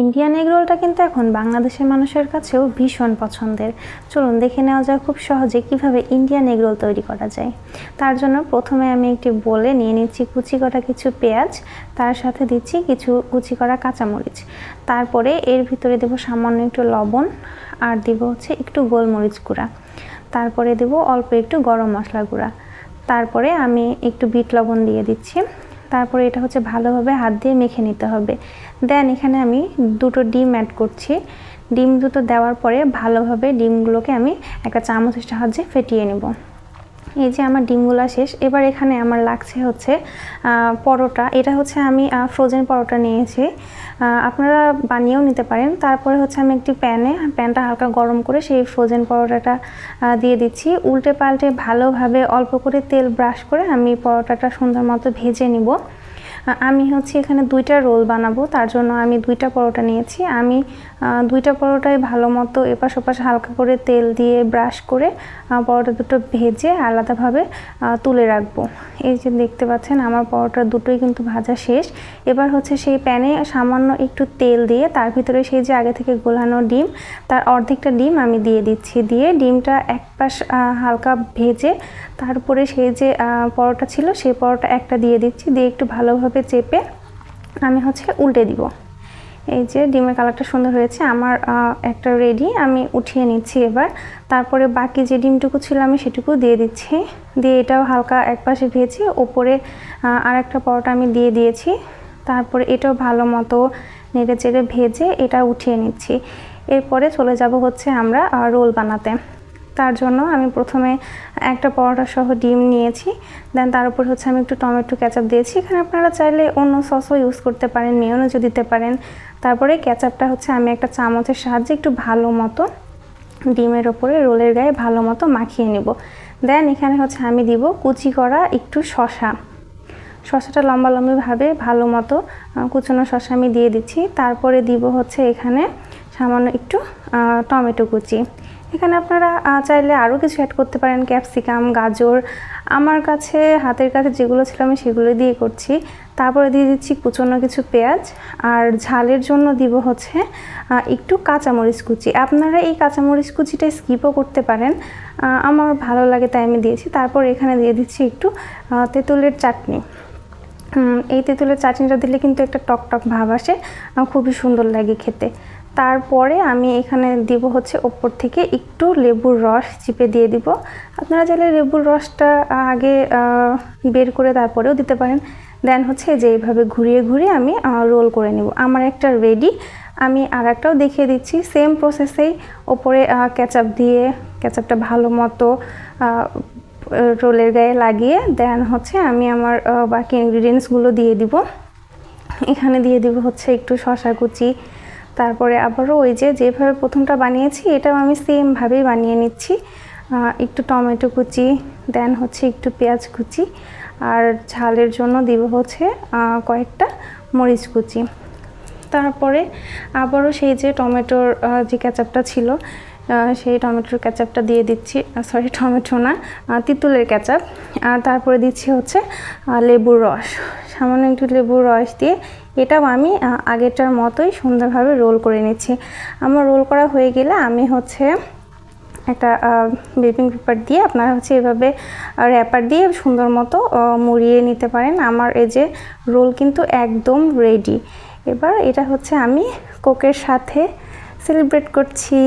Indian egg রোলটা কিন্তু এখন বাংলাদেশের মানুষের কাছেও ভীষণ পছন্দের। চলুন দেখে নেওয়া যায় খুব সহজে কীভাবে ইন্ডিয়ান এগ রোল তৈরি করা যায়। তার জন্য প্রথমে আমি একটি বলে নিয়ে নিচ্ছি কুচি করা কিছু পেঁয়াজ, তার সাথে দিচ্ছি কিছু কুচি করা কাঁচামরিচ। তারপরে এর ভিতরে দেবো সামান্য একটু লবণ আর দিব হচ্ছে একটু গোলমরিচ গুঁড়া। তারপরে দেবো অল্প একটু গরম মশলা গুঁড়া। তারপরে আমি একটু বিট লবণ দিয়ে দিচ্ছি। তারপরে এটা হচ্ছে ভালোভাবে হাত দিয়ে মেখে নিতে হবে। দেন এখানে আমি দুটো ডিম অ্যাড করছি। ডিম দুটো দেওয়ার পরে ভালোভাবে ডিমগুলোকে আমি একটা চামচের সাহায্যে ফেটিয়ে নেব। এই যে আমার ডিমগুলা শেষ, এবার এখানে আমার লাগছে হচ্ছে পরোটা। এটা হচ্ছে আমি ফ্রোজেন পরোটা নিয়েছি। আপনারা বানিয়েও নিতে পারেন। তারপরে হচ্ছে আমি একটি প্যানে, প্যানটা হালকা গরম করে সেই ফ্রোজেন পরোটাটা দিয়ে দিচ্ছি। উল্টে পাল্টে ভালোভাবে অল্প করে তেল ব্রাশ করে আমি পরোটাটা সুন্দর মতো ভেজে নিব। আমি হচ্ছে এখানে দুইটা রোল বানাবো, তার জন্য আমি দুইটা পরোটা নিয়েছি। আমি দুইটা পরোটায় ভালো মতো এপাশ ওপাশ হালকা করে তেল দিয়ে ব্রাশ করে পরোটা দুটো ভেজে আলাদাভাবে তুলে রাখব। এই যে দেখতে পাচ্ছেন, আমার পরোটা দুটোই কিন্তু ভাজা শেষ। এবার হচ্ছে সেই প্যানে সামান্য একটু তেল দিয়ে, তার ভিতরে সেই যে আগে থেকে গোলানো ডিম, তার অর্ধেকটা ডিম আমি দিয়ে দিচ্ছি। দিয়ে ডিমটা এক পাশ হালকা ভেজে, তারপরে সেই যে পরোটা ছিল, সেই পরোটা একটা দিয়ে দিচ্ছি। দিয়ে একটু ভালোভাবে চেপে আমি হচ্ছে উল্টে দিব। এই যে ডিমের কালারটা সুন্দর হয়েছে, আমার একটা রেডি আমি উঠিয়ে নিচ্ছি এবার। তারপরে বাকি যে ডিমটুকু ছিল আমি সেটুকু দিয়ে দিচ্ছি। দিয়ে এটাও হালকা একপাশে ভেজে ওপরে আর একটা পরোটা আমি দিয়ে দিয়েছি। তারপরে এটাও ভালো মতো নেড়ে চেড়ে ভেজে এটা উঠিয়ে নিচ্ছি। এরপরে চলে যাব হচ্ছে আমরা রোল বানাতে। তার জন্য আমি প্রথমে একটা পরোটা সহ ডিম নিয়েছি। দেন তার উপর হচ্ছে আমি একটু টমেটো ক্যাচাপ দিয়েছি। এখানে আপনারা চাইলে অন্য সসও ইউজ করতে পারেন, মেয়নেজও দিতে পারেন। তারপরে ক্যাচাপটা হচ্ছে আমি একটা চামচের সাহায্যে একটু ভালো মতো ডিমের ওপরে, রোলের গায়ে ভালো মতো মাখিয়ে নেব। দেন এখানে হচ্ছে আমি দিব কুচি করা একটু শশা শশাটা লম্বা লম্বিভাবে ভালো মতো কুচানো শশা আমি দিয়ে দিচ্ছি। তারপরে দিব হচ্ছে এখানে সামান্য একটু টমেটো কুচি। এখানে আপনারা চাইলে আরও কিছু অ্যাড করতে পারেন। ক্যাপসিকাম, গাজর, আমার কাছে, হাতের কাছে যেগুলো ছিল আমি সেগুলো দিয়ে করছি। তারপরে দিয়ে দিচ্ছি কুচনো কিছু পেঁয়াজ। আর ঝালের জন্য দিব হচ্ছে একটু কাঁচামরিচ কুচি। আপনারা এই কাঁচামরিচ কুচিটা স্কিপও করতে পারেন। আমার ভালো লাগে তাই আমি দিয়েছি। তারপর এখানে দিয়ে দিচ্ছি একটু তেঁতুলের চাটনি। এই তেঁতুলের চাটনিটা দিলে কিন্তু একটা টক টক ভাব আসে। খুবই সুন্দর লাগে খেতে। তারপরে আমি এখানে দিব হচ্ছে ওপর থেকে একটু লেবুর রস চিপে দিয়ে দিব। আপনারা চাইলে লেবুর রসটা আগে বের করে তারপরেও দিতে পারেন। দেন হচ্ছে যে এইভাবে ঘুরিয়ে ঘুরিয়ে আমি রোল করে নেব। আমার একটা রেডি। আমি আর একটাও দেখিয়ে দিচ্ছি। সেম প্রসেসেই ওপরে ক্যাচাপ দিয়ে ক্যাচাপটা ভালো মতো রোলের গায়ে লাগিয়ে দেন হচ্ছে আমি আমার বাকি ইনগ্রিডিয়েন্টসগুলো দিয়ে দিব। এখানে দিয়ে দিব হচ্ছে একটু শশা কুচি তারপরে আবারও ওই যে যেভাবে প্রথমটা বানিয়েছি, এটাও আমি সেমভাবেই বানিয়ে নিচ্ছি। একটু টমেটো কুচি দেন হচ্ছে একটু পেঁয়াজ কুচি, আর ঝালের জন্য দিব হচ্ছে কয়েকটা মরিচ কুচি। তারপরে আবারও সেই যে টমেটোর যে ক্যাচাপটা ছিল সেই টমেটোর ক্যাচাপটা দিয়ে দিচ্ছি। সরি টমেটো না তিতুলের ক্যাচাপ আর তারপরে দিচ্ছি হচ্ছে লেবুর রস। সামান্য একটু লেবুর রস দিয়ে এটাও আমি আগেরটার মতোই সুন্দরভাবে রোল করে নিচ্ছি। আমার রোল করা হয়ে গেলে আমি হচ্ছে একটা বেপিং পেপার দিয়ে আপনারা হচ্ছে এভাবে র্যাপার দিয়ে সুন্দর মতো মুড়িয়ে নিতে পারেন। আমার এই যে রোল কিন্তু একদম রেডি এবার এটা হচ্ছে আমি কোকের সাথে সেলিব্রেট করছি।